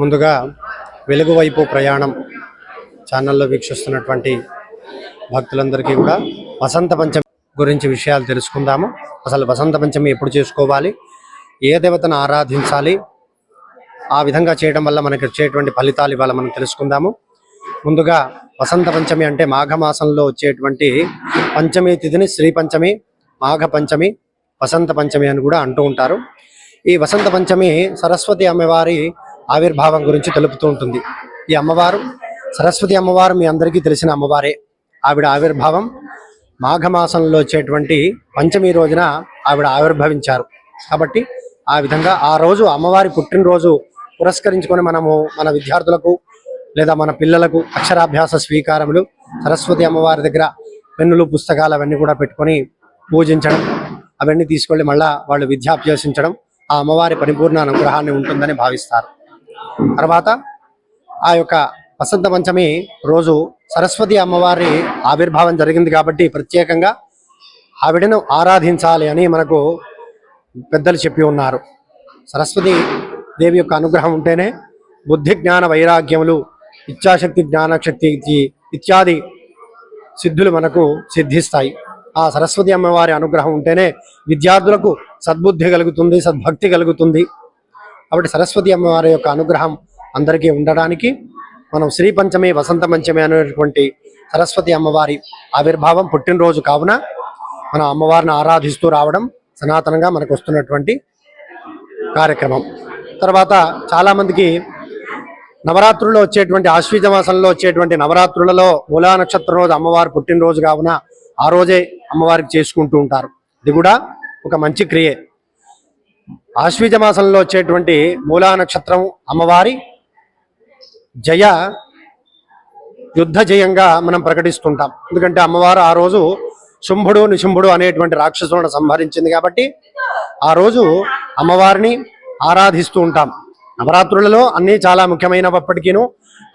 ముందుగా వెలుగు వైపు ప్రయాణం ఛానల్లో వీక్షిస్తున్నటువంటి భక్తులందరికీ కూడా వసంత పంచమి గురించి విషయాలు తెలుసుకుందాము. అసలు వసంత పంచమి ఎప్పుడు చేసుకోవాలి? ఏ దేవతను ఆరాధించాలి? ఆ విధంగా చేయడం వల్ల మనకి వచ్చేటువంటి ఫలితాలు ఇవాళ మనం తెలుసుకుందాము. ముందుగా వసంత పంచమి అంటే మాఘమాసంలో వచ్చేటువంటి పంచమి తిథిని శ్రీ పంచమి మాఘ పంచమి వసంత పంచమి అని కూడా అంటూ ఉంటారు. ఈ వసంత పంచమి సరస్వతి అమ్మవారి ఆవిర్భావం గురించి తెలుపుతూ ఉంటుంది. ఈ అమ్మవారు సరస్వతి అమ్మవారు మీ అందరికీ తెలిసిన అమ్మవారే. ఆవిడ ఆవిర్భావం మాఘమాసంలో వచ్చేటువంటి పంచమి రోజున ఆవిడ ఆవిర్భవించారు. కాబట్టి ఆ విధంగా ఆ రోజు అమ్మవారి పుట్టినరోజు పురస్కరించుకొని మనము మన విద్యార్థులకు లేదా మన పిల్లలకు అక్షరాభ్యాస స్వీకారములు సరస్వతి అమ్మవారి దగ్గర పెన్నులు పుస్తకాలు అవన్నీ కూడా పెట్టుకొని పూజించడం అవన్నీ తీసుకెళ్ళి మళ్ళా వాళ్ళు విద్యాభ్యసించడం ఆ అమ్మవారి పరిపూర్ణ అనుగ్రహాన్ని ఉంటుందని భావిస్తారు. తర్వాత ఆ యొక్క వసంత పంచమి రోజు సరస్వతి అమ్మవారి ఆవిర్భావం జరిగింది కాబట్టి ప్రత్యేకంగా ఆవిడను ఆరాధించాలి అని మనకు పెద్దలు చెప్పి ఉన్నారు. సరస్వతి దేవి యొక్క అనుగ్రహం ఉంటేనే బుద్ధి జ్ఞాన వైరాగ్యములు ఇచ్చాశక్తి జ్ఞానశక్తి ఇత్యాది సిద్ధులు మనకు సిద్ధిస్తాయి. ఆ సరస్వతి అమ్మవారి అనుగ్రహం ఉంటేనే విద్యార్థులకు సద్బుద్ధి కలుగుతుంది సద్భక్తి కలుగుతుంది. కాబట్టి సరస్వతి అమ్మవారి యొక్క అనుగ్రహం అందరికీ ఉండడానికి మనం శ్రీ పంచమి వసంత పంచమి అనేటువంటి సరస్వతి అమ్మవారి ఆవిర్భావం పుట్టినరోజు కావున మన అమ్మవారిని ఆరాధిస్తూ రావడం సనాతనంగా మనకు వస్తున్నటువంటి కార్యక్రమం. తర్వాత చాలామందికి నవరాత్రుల్లో వచ్చేటువంటి ఆశ్వీజ మాసంలో వచ్చేటువంటి నవరాత్రులలో మూలా నక్షత్రం రోజు అమ్మవారు పుట్టినరోజు కావున ఆ రోజే అమ్మవారికి చేసుకుంటూ ఉంటారు. ఇది కూడా ఒక మంచి క్రియే. ఆశ్వీజ మాసంలో వచ్చేటువంటి మూలా నక్షత్రం అమ్మవారి జయ యుద్ధ జయంగా మనం ప్రకటిస్తుంటాం. ఎందుకంటే అమ్మవారు ఆ రోజు శుంభుడు నిశుంభుడు అనేటువంటి రాక్షసులను సంహరించింది కాబట్టి ఆ రోజు అమ్మవారిని ఆరాధిస్తూ ఉంటాం. నవరాత్రులలో అన్నీ చాలా ముఖ్యమైనప్పటికీను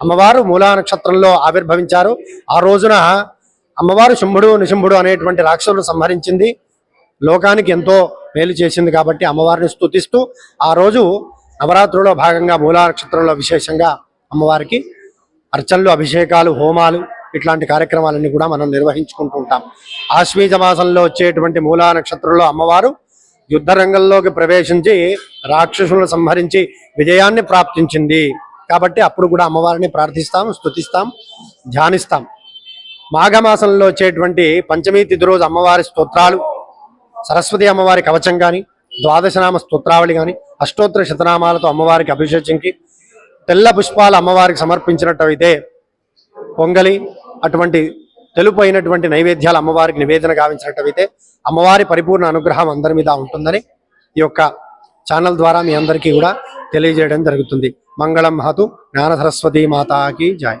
అమ్మవారు మూలా నక్షత్రంలో ఆవిర్భవించారు. ఆ రోజున అమ్మవారు శుంభుడు నిశుంభుడు అనేటువంటి రాక్షసులను సంహరించింది. లోకానికి ఎంతో మేలు చేసింది కాబట్టి అమ్మవారిని స్తుతిస్తూ ఆ రోజు నవరాత్రుల్లో భాగంగా మూలా నక్షత్రంలో విశేషంగా అమ్మవారికి అర్చనలు అభిషేకాలు హోమాలు ఇట్లాంటి కార్యక్రమాలన్నీ కూడా మనం నిర్వహించుకుంటూ ఉంటాం ఆశ్వీజ మాసంలో వచ్చేటువంటి మూలా నక్షత్రంలో అమ్మవారు యుద్ధ రంగంలోకి ప్రవేశించి రాక్షసులను సంహరించి విజయాన్ని ప్రాప్తించింది. కాబట్టి అప్పుడు కూడా అమ్మవారిని ప్రార్థిస్తాం స్తుతిస్తాం ధ్యానిస్తాం. మాఘమాసంలో వచ్చేటువంటి పంచమీ తిథి రోజు అమ్మవారి స్తోత్రాలు సరస్వతి అమ్మవారి కవచం కానీ ద్వాదశనామ స్తోత్రావళి కానీ అష్టోత్తర శతనామాలతో అమ్మవారికి అభిషేకించి తెల్ల పుష్పాలు అమ్మవారికి సమర్పించినట్టయితే పొంగలి అటువంటి తెలుపు అయినటువంటి నైవేద్యాలు అమ్మవారికి నివేదన గావించినట్టయితే అమ్మవారి పరిపూర్ణ అనుగ్రహం అందరి మీద ఉంటుందని ఈ యొక్క ఛానల్ ద్వారా మీ అందరికీ కూడా తెలియజేయడం జరుగుతుంది. మంగళం మహతు జ్ఞాన సరస్వతి మాతాకి జాయ్